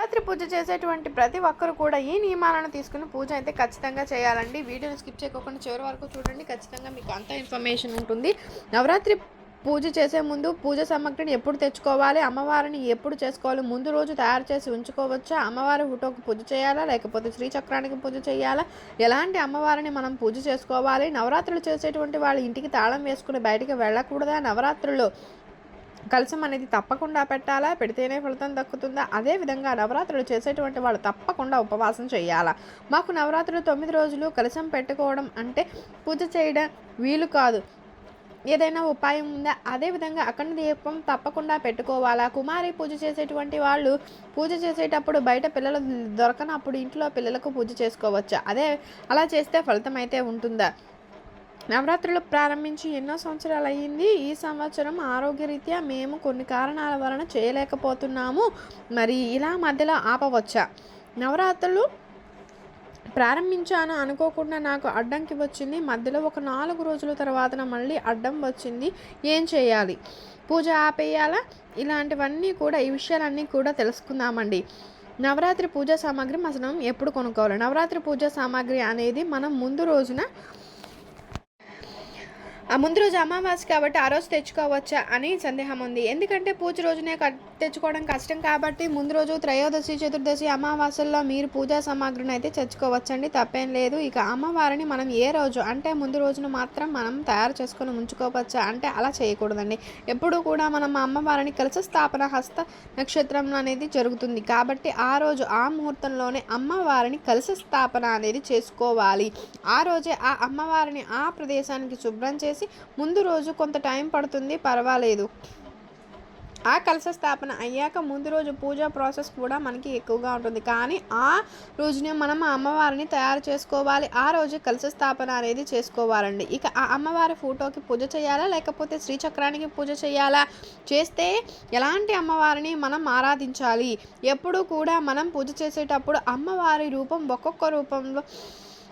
రాత్రి పూజ చేసేటువంటి ప్రతి ఒక్కరు కూడా ఈ నియమాలను తీసుకుని పూజ అయితే ఖచ్చితంగా చేయాలండి. వీడియోని స్కిప్ చేయకుండా చివరి వరకు చూడండి. ఖచ్చితంగా మీకు అంత ఇన్ఫర్మేషన్ ఉంటుంది. నవరాత్రి పూజ చేసే ముందు పూజ సామాగ్రిని ఎప్పుడు తెచ్చుకోవాలి? అమ్మవారిని ఎప్పుడు చేసుకోవాలి? ముందు రోజు తయారు చేసి ఉంచుకోవచ్చా? అమ్మవారి హుటోకు పూజ చేయాలా? లేకపోతే శ్రీచక్రానికి పూజ చేయాలా? ఎలాంటి అమ్మవారిని మనం పూజ చేసుకోవాలి? నవరాత్రులు చేసేటువంటి వాళ్ళు ఇంటికి తాళం వేసుకుని బయటికి వెళ్ళకూడదా? నవరాత్రులు కలశం అనేది తప్పకుండా పెట్టాలా? పెడితేనే ఫలితం దక్కుతుందా? అదేవిధంగా నవరాత్రులు చేసేటువంటి వాళ్ళు తప్పకుండా ఉపవాసం చేయాలా? మాకు నవరాత్రులు తొమ్మిది రోజులు కలశం పెట్టుకోవడం అంటే పూజ చేయడం వీలు కాదు. ఏదైనా ఉపాయం ఉందా? అదేవిధంగా అఖండ దీపం తప్పకుండా పెట్టుకోవాలా? కుమారి పూజ చేసేటువంటి వాళ్ళు పూజ చేసేటప్పుడు బయట పిల్లలు దొరకనప్పుడు ఇంట్లో పిల్లలకు పూజ చేసుకోవచ్చా? అదే అలా చేస్తే ఫలితం అయితే ఉంటుందా? నవరాత్రులు ప్రారంభించి ఎన్నో సంవత్సరాలు అయ్యింది ఈ సంవత్సరం ఆరోగ్యరీత్యా మేము కొన్ని కారణాల వలన చేయలేకపోతున్నాము. మరి ఇలా మధ్యలో ఆపవచ్చా? నవరాత్రులు ప్రారంభించాను అనుకోకుండా నాకు అడ్డంకి వచ్చింది. మధ్యలో ఒక నాలుగు రోజుల తర్వాత మళ్ళీ అడ్డం వచ్చింది. ఏం చేయాలి? పూజ ఆపేయాలా? ఇలాంటివన్నీ కూడా ఈ విషయాలన్నీ కూడా తెలుసుకుందామండి. నవరాత్రి పూజా సామాగ్రి మనం ఎప్పుడు కొనుక్కోవాలి? నవరాత్రి పూజా సామాగ్రి అనేది మనం ముందు రోజున ఆ ముందు రోజు అమావాస్య కాబట్టి ఆ రోజు తెచ్చుకోవచ్చా అని సందేహం ఉంది. ఎందుకంటే పూజ రోజునే కట్ తెచ్చుకోవడం కష్టం కాబట్టి ముందు రోజు త్రయోదశి చతుర్దశి అమావాస్యల్లో మీరు పూజా సామాగ్రిని అయితే తెచ్చుకోవచ్చండి. తప్పేం లేదు. ఇక అమ్మవారిని మనం ఏ రోజు అంటే ముందు రోజున మాత్రం మనం తయారు చేసుకొని ఉంచుకోవచ్చా? అంటే అలా చేయకూడదండి. ఎప్పుడూ కూడా మనం అమ్మవారిని కలిసి స్థాపన హస్త నక్షత్రం అనేది జరుగుతుంది కాబట్టి ఆ రోజు ఆ ముహూర్తంలోనే అమ్మవారిని కలిసి స్థాపన అనేది చేసుకోవాలి. ఆ రోజే ఆ అమ్మవారిని ఆ ప్రదేశానికి శుభ్రం చేసి ముందు రోజు కొంత టైం పడుతుంది పర్వాలేదు. ఆ కలశ స్థాపన అయ్యాక ముందు రోజు పూజా ప్రాసెస్ కూడా మనకి ఎక్కువగా ఉంటుంది. కానీ ఆ రోజునే మనం ఆ అమ్మవారిని తయారు చేసుకోవాలి. ఆ రోజు కలశ స్థాపన అనేది చేసుకోవాలండి. ఇక ఆ అమ్మవారి ఫోటోకి పూజ చేయాలా? లేకపోతే శ్రీచక్రానికి పూజ చేయాలా? చేస్తే ఎలాంటి అమ్మవారిని మనం ఆరాధించాలి? ఎప్పుడు కూడా మనం పూజ చేసేటప్పుడు అమ్మవారి రూపం ఒక్కొక్క రూపంలో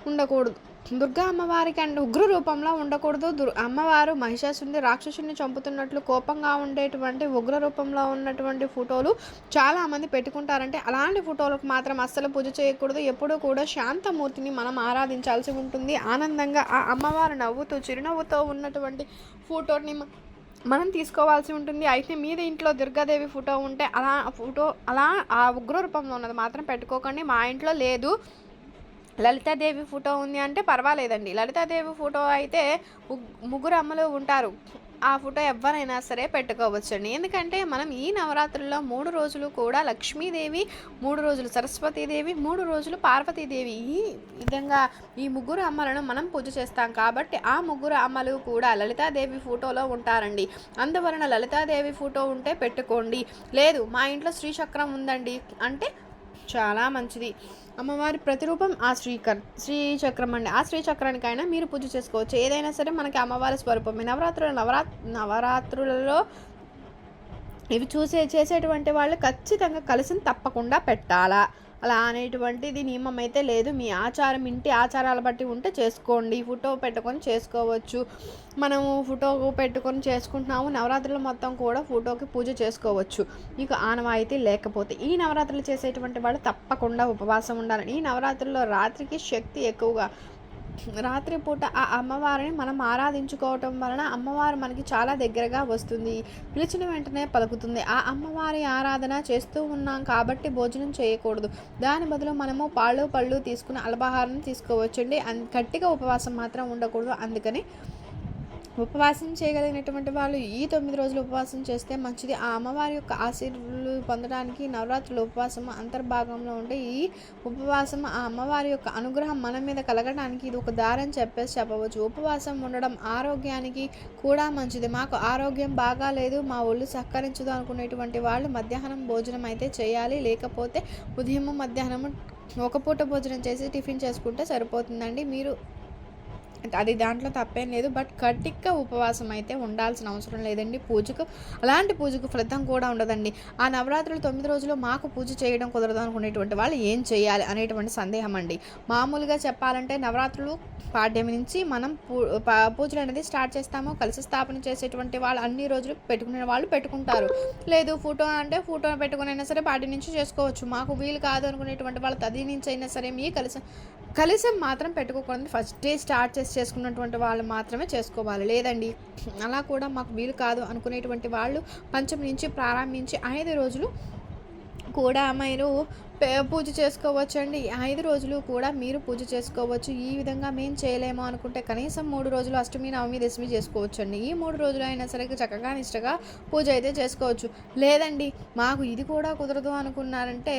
ఉండకూడదు. దుర్గా అమ్మవారికి అండ్ ఉగ్ర రూపంలో ఉండకూడదు. దుర్ అమ్మవారు మహిషాసుని రాక్షసుని చంపుతున్నట్లు కోపంగా ఉండేటువంటి ఉగ్ర రూపంలో ఉన్నటువంటి ఫోటోలు చాలామంది పెట్టుకుంటారంటే అలాంటి ఫోటోలకు మాత్రం అస్సలు పూజ చేయకూడదు. ఎప్పుడూ కూడా శాంతమూర్తిని మనం ఆరాధించాల్సి ఉంటుంది. ఆనందంగా ఆ అమ్మవారు నవ్వుతూ చిరునవ్వుతో ఉన్నటువంటి ఫోటోని మనం తీసుకోవాల్సి ఉంటుంది. అయితే మీద ఇంట్లో దుర్గాదేవి ఫోటో ఉంటే అలా ఫోటో అలా ఆ ఉగ్ర రూపంలో ఉన్నది మాత్రం పెట్టుకోకండి. మా ఇంట్లో లేదు. లలితాదేవి ఫోటో ఉంది అంటే పర్వాలేదండి. లలితాదేవి ఫోటో అయితే ముగ్గురు అమ్మలు ఉంటారు. ఆ ఫోటో ఎవరైనా సరే పెట్టుకోవచ్చండి. ఎందుకంటే మనం ఈ నవరాత్రుల్లో మూడు రోజులు కూడా లక్ష్మీదేవి మూడు రోజులు సరస్వతీదేవి మూడు రోజులు పార్వతీదేవి ఈ విధంగా ఈ ముగ్గురు అమ్మలను మనం పూజ చేస్తాం కాబట్టి ఆ ముగ్గురు అమ్మలు కూడా లలితాదేవి ఫోటోలో ఉంటారండి. అందువలన లలితాదేవి ఫోటో ఉంటే పెట్టుకోండి. లేదు మా ఇంట్లో శ్రీచక్రం ఉందండి. అంటే చాలా మంచిది. అమ్మవారి ప్రతిరూపం ఆ శ్రీకర్ శ్రీచక్రం అండి ఆ శ్రీచక్రానికైనా మీరు పూజ చేసుకోవచ్చు. ఏదైనా సరే మనకి అమ్మవారి స్వరూపం నవరాత్రులు నవరా నవరాత్రులలో ఇవి చూసే చేసేటువంటి వాళ్ళు ఖచ్చితంగా కలిసి తప్పకుండా పెట్టాలా. అలా అనేటువంటిది నియమం అయితే లేదు. మీ ఆచారం ఇంటి ఆచారాల బట్టి ఉంటే చేసుకోండి. ఫోటో పెట్టుకొని చేసుకోవచ్చు. మనము ఫోటో పెట్టుకొని చేసుకుంటున్నాము. నవరాత్రులు మొత్తం కూడా ఫోటోకి పూజ చేసుకోవచ్చు. మీకు ఆనవాయితీ లేకపోతే ఈ నవరాత్రులు చేసేటువంటి వాళ్ళు తప్పకుండా ఉపవాసం ఉండాలి ఈ నవరాత్రుల్లో రాత్రికి శక్తి ఎక్కువగా రాత్రిపూట ఆ అమ్మవారిని మనం ఆరాధించుకోవటం వలన అమ్మవారు మనకి చాలా దగ్గరగా వస్తుంది. పిలిచిన వెంటనే పలుకుతుంది. ఆ అమ్మవారి ఆరాధన చేస్తూ ఉన్నాం కాబట్టి భోజనం చేయకూడదు. దాని బదులు మనము పాళ్ళు పళ్ళు తీసుకుని అల్పాహారం తీసుకోవచ్చండి. అన్ గట్టిగా ఉపవాసం మాత్రం ఉండకూడదు. అందుకని ఉపవాసం చేయగలిగినటువంటి వాళ్ళు ఈ తొమ్మిది రోజులు ఉపవాసం చేస్తే మంచిది. ఆ అమ్మవారి యొక్క ఆశీర్వులు పొందడానికి నవరాత్రులు ఉపవాసం అంతర్భాగంలో ఉంటే ఈ ఉపవాసం ఆ అమ్మవారి యొక్క అనుగ్రహం మన మీద కలగడానికి ఇది ఒక దారని చెప్పేసి చెప్పవచ్చు. ఉపవాసం ఉండడం ఆరోగ్యానికి కూడా మంచిది. మాకు ఆరోగ్యం బాగా లేదు మా ఒళ్ళు సహకరించదు అనుకునేటువంటి వాళ్ళు మధ్యాహ్నం భోజనం అయితే చేయాలి. లేకపోతే ఉదయం మధ్యాహ్నం ఒక పూట భోజనం చేసి టిఫిన్ చేసుకుంటే సరిపోతుందండి. మీరు అది దాంట్లో తప్పేం లేదు. బట్ కటిక్క ఉపవాసం అయితే ఉండాల్సిన అవసరం లేదండి. పూజకు అలాంటి పూజకు ఫలితం కూడా ఉండదండి. ఆ నవరాత్రులు తొమ్మిది రోజులు మాకు పూజ చేయడం కుదరదు అనుకునేటువంటి వాళ్ళు ఏం చేయాలి అనేటువంటి సందేహం అండి. మామూలుగా చెప్పాలంటే నవరాత్రులు పాడ్యం నుంచి మనం పూ పూజలు అనేది స్టార్ట్ చేస్తాము. కలిసి స్థాపన చేసేటువంటి వాళ్ళు అన్ని రోజులు పెట్టుకునే వాళ్ళు పెట్టుకుంటారు. లేదు ఫోటో అంటే ఫోటో పెట్టుకునైనా సరే పాడ్యం నుంచి చేసుకోవచ్చు. మాకు వీలు కాదు అనుకునేటువంటి వాళ్ళు తది నుంచి అయినా సరే మీ కలిసి కలిసి మాత్రం పెట్టుకోకూడదు. ఫస్ట్ డే స్టార్ట్ చేసి చేసుకున్నటువంటి వాళ్ళు మాత్రమే చేసుకోవాలి. లేదండి అలా కూడా మాకు వీలు కాదు అనుకునేటువంటి వాళ్ళు పంచమి నుంచి ప్రారంభించి ఐదు రోజులు కూడా మీరు పూజ చేసుకోవచ్చు అండి ఐదు రోజులు కూడా మీరు పూజ చేసుకోవచ్చు. ఈ విధంగా మేము చేయలేము అనుకుంటే కనీసం మూడు రోజులు అష్టమి నవమి దశమి చేసుకోవచ్చు అండి ఈ మూడు రోజులు అయినా సరే చక్కగా నిష్టగా పూజ అయితే చేసుకోవచ్చు. లేదండి మాకు ఇది కూడా కుదరదు అనుకున్నారంటే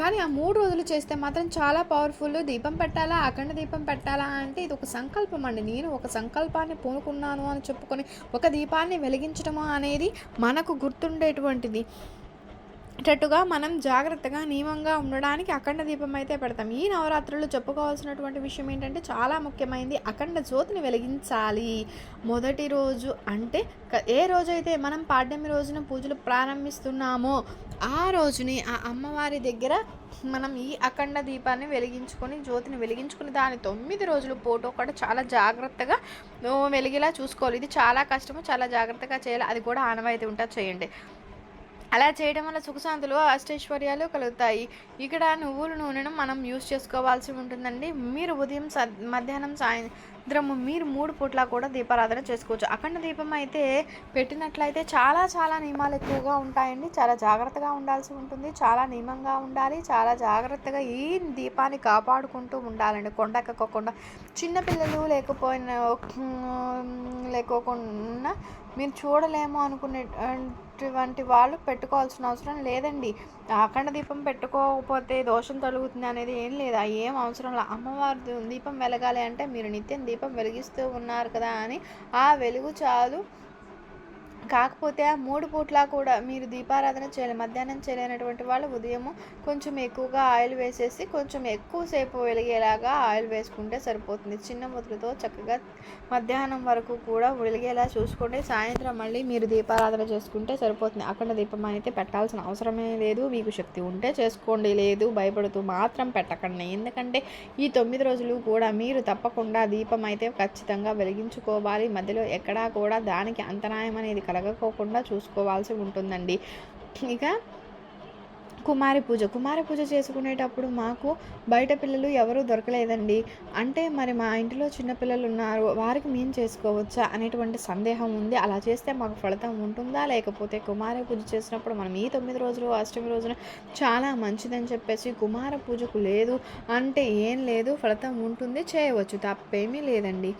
కానీ ఆ మూడు రోజులు చేస్తే మాత్రం చాలా పవర్ఫుల్. దీపం పెట్టాలా? అఖండ దీపం పెట్టాలా అంటే ఇది ఒక సంకల్పం అండి. నేను ఒక సంకల్పాన్ని పూనుకున్నాను అని చెప్పుకొని ఒక దీపాన్ని వెలిగించడము అనేది మనకు గుర్తుండేటువంటిది. అటట్టుగా మనం జాగ్రత్తగా నియమంగా ఉండడానికి అఖండ దీపం అయితే పెడతాం. ఈ నవరాత్రులు చెప్పుకోవాల్సినటువంటి విషయం ఏంటంటే చాలా ముఖ్యమైనది అఖండ జ్యోతిని వెలిగించాలి. మొదటి రోజు అంటే ఏ రోజైతే మనం పాడ్యమి రోజున పూజలు ప్రారంభిస్తున్నామో ఆ రోజుని ఆ అమ్మవారి దగ్గర మనం ఈ అఖండ దీపాన్ని వెలిగించుకొని జ్యోతిని వెలిగించుకుని దాని తొమ్మిది రోజులు ఫోటో కూడా చాలా జాగ్రత్తగా వెలిగేలా చూసుకోవాలి. ఇది చాలా కష్టము చాలా జాగ్రత్తగా చేయాలి. అది కూడా ఆనవాయితీ ఉంటా చేయండి. అలా చేయడం వల్ల సుఖశాంతులు అష్టైశ్వర్యాలు కలుగుతాయి. ఇక్కడ నువ్వుల నూనెను మనం యూస్ చేసుకోవాల్సి ఉంటుందండి. మీరు ఉదయం స మధ్యాహ్నం సాయంత్రం మీరు మూడు పూట్ల కూడా దీపారాధన చేసుకోవచ్చు. అఖండ దీపం అయితే పెట్టినట్లయితే చాలా చాలా నియమాలు ఎక్కువగా ఉంటాయండి. చాలా జాగ్రత్తగా ఉండాల్సి ఉంటుంది. చాలా నియమంగా ఉండాలి. చాలా జాగ్రత్తగా ఈ దీపాన్ని కాపాడుకుంటూ ఉండాలండి. కొండెక్కకుండా చిన్నపిల్లలు లేకపోయినా లేకోకుండా మీరు చూడలేము ఇటువంటి వాళ్ళు పెట్టుకోవాల్సిన అవసరం లేదండి. అఖండ దీపం పెట్టుకోకపోతే దోషం తొలుగుతుంది అనేది ఏం లేదు. ఆ ఏం అవసరం లేదు అమ్మవారి దీపం వెలగాలి అంటే మీరు నిత్యం దీపం వెలిగిస్తూ ఉన్నారు కదా అని ఆ వెలుగు చాలు. కాకపోతే ఆ మూడు పూట్ల కూడా మీరు దీపారాధన చేయాలి. మధ్యాహ్నం చేయలేనటువంటి వాళ్ళు ఉదయం కొంచెం ఎక్కువగా ఆయిల్ వేసేసి కొంచెం ఎక్కువసేపు వెలిగేలాగా ఆయిల్ వేసుకుంటే సరిపోతుంది. చిన్న ముద్రతో చక్కగా మధ్యాహ్నం వరకు కూడా వెలిగేలా చూసుకోండి. సాయంత్రం మళ్ళీ మీరు దీపారాధన చేసుకుంటే సరిపోతుంది. అక్కడ దీపం అయితే పెట్టాల్సిన అవసరమే లేదు. మీకు శక్తి ఉంటే చేసుకోండి. లేదు భయపడుతూ మాత్రం పెట్టకండి. ఎందుకంటే ఈ తొమ్మిది రోజులు కూడా మీరు తప్పకుండా దీపం అయితే ఖచ్చితంగా వెలిగించుకోవాలి. మధ్యలో ఎక్కడా కూడా దానికి అంతరాయం అనేది తగ్గకోకుండా చూసుకోవాల్సి ఉంటుందండి. ఇక కుమారి పూజ కుమారి పూజ చేసుకునేటప్పుడు మాకు బయట పిల్లలు ఎవరూ దొరకలేదండి. అంటే మరి మా ఇంటిలో చిన్నపిల్లలు ఉన్నారు వారికి మేము చేసుకోవచ్చా అనేటువంటి సందేహం ఉంది. అలా చేస్తే మాకు ఫలితం ఉంటుందా? లేకపోతే కుమార పూజ చేసినప్పుడు మనం ఈ తొమ్మిది రోజులు అష్టమి రోజున చాలా మంచిదని చెప్పేసి కుమార పూజకు లేదు అంటే ఏం లేదు ఫలితం ఉంటుంది చేయవచ్చు తప్పేమీ లేదండి.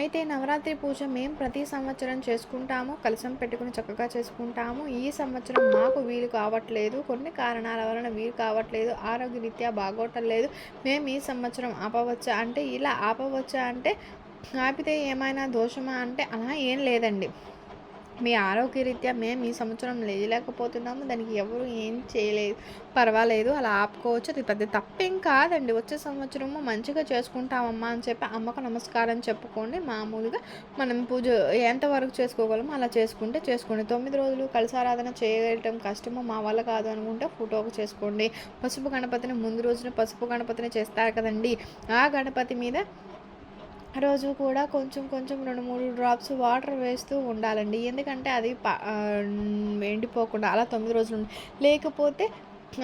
అయితే నవరాత్రి పూజ మేము ప్రతి సంవత్సరం చేసుకుంటాము కలశం పెట్టుకుని చక్కగా చేసుకుంటాము. ఈ సంవత్సరం మాకు వీలు కావట్లేదు. కొన్ని కారణాల వలన వీలు కావట్లేదు. ఆరోగ్యరీత్యా బాగోటలేదు మేము ఈ సంవత్సరం ఆపవచ్చా అంటే ఇలా ఆపవచ్చా అంటే ఆపితే ఏమైనా దోషమా అంటే అలా ఏం లేదండి. మీ ఆరోగ్యరీత్యా మేము ఈ సంవత్సరం లేయలేకపోతున్నాము దానికి ఎవరు ఏం చేయలేదు. పర్వాలేదు అలా ఆపుకోవచ్చు అది పెద్ద తప్పేం కాదండి. వచ్చే సంవత్సరము మంచిగా చేసుకుంటామమ్మా అని చెప్పి అమ్మకు నమస్కారం చెప్పుకోండి. మామూలుగా మనం పూజ ఎంతవరకు చేసుకోగలమో అలా చేసుకుంటే చేసుకోండి. తొమ్మిది రోజులు కలసారాధన చేయటం కష్టము మా వల్ల కాదు అనుకుంటే ఫోటోకు చేసుకోండి. పసుపు గణపతిని ముందు రోజున పసుపు గణపతిని చేస్తారు కదండి. ఆ గణపతి మీద రోజు కూడా కొంచెం కొంచెం రెండు మూడు డ్రాప్స్ వాటర్ వేస్తూ ఉండాలండి. ఎందుకంటే అది ఎండిపోకుండా అలా తొమ్మిది రోజులు లేకపోతే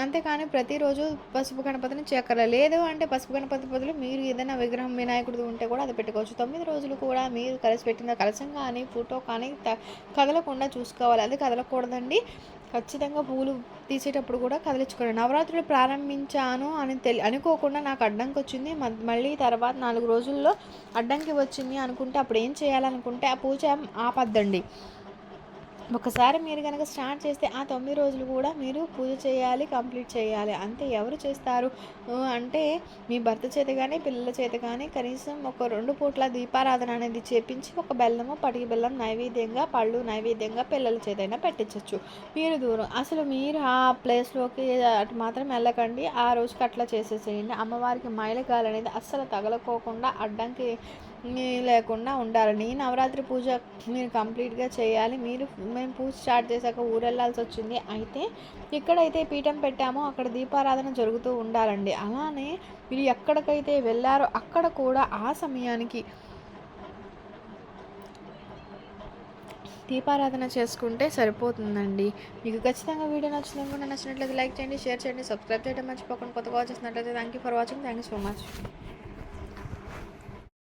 అంతేకాని ప్రతిరోజు పసుపు గణపతిని చెక్కర లేదు అంటే పసుపు గణపతి బదులు మీరు ఏదైనా విగ్రహం వినాయకుడిది ఉంటే కూడా అది పెట్టుకోవచ్చు. తొమ్మిది రోజులు కూడా మీరు కలిసి పెట్టిన కలసం కానీ ఫోటో కానీ త- కదలకుండా చూసుకోవాలి. అది కదలకూడదండి. ఖచ్చితంగా పూలు తీసేటప్పుడు కూడా కదిలించుకోండి నవరాత్రులు ప్రారంభించాను అని తెలి అనుకోకుండా నాకు అడ్డంకి వచ్చింది. మ- మళ్ళీ తర్వాత నాలుగు రోజుల్లో అడ్డంకి వచ్చింది అనుకుంటే అప్పుడు ఏం చేయాలనుకుంటే ఆ పూజ ఆపద్దండి. ఒకసారి మీరు కనుక స్టార్ట్ చేస్తే ఆ తొమ్మిది రోజులు కూడా మీరు పూజ చేయాలి కంప్లీట్ చేయాలి. అంతే ఎవరు చేస్తారు? అంటే మీ భర్త చేత కానీ పిల్లల చేత కానీ కనీసం ఒక రెండు పూట్ల దీపారాధన అనేది చేపించి ఒక బెల్లము పటికి బెల్లం నైవేద్యంగా పళ్ళు నైవేద్యంగా పిల్లల చేతైనా పెట్టించవచ్చు మీరు దూరం అసలు మీరు ఆ ప్లేస్లోకి అటు మాత్రం వెళ్ళకండి. ఆ రోజుకి అట్లా చేసేసేయండి. అమ్మవారికి మైలకాలు అనేది అస్సలు తగలకోకుండా అడ్డంకి లేకుండా ఉండాలని. ఈ నవరాత్రి పూజ మీరు కంప్లీట్గా చేయాలి. మీరు మేము పూజ స్టార్ట్ చేశాక ఊరెళ్ళాల్సి వచ్చింది. అయితే ఎక్కడైతే పీఠం పెట్టామో అక్కడ దీపారాధన జరుగుతూ ఉండాలండి. అలానే మీరు ఎక్కడికైతే వెళ్ళారో అక్కడ కూడా ఆ సమయానికి దీపారాధన చేసుకుంటే సరిపోతుందండి. మీకు ఖచ్చితంగా వీడియో నచ్చింది నచ్చినట్లయితే లైక్ చేయండి షేర్ చేయండి సబ్స్క్రైబ్ చేయడం మర్చిపోకుండా. కొత్తగా వచ్చేసినట్లయితే thank you for watching thank you so much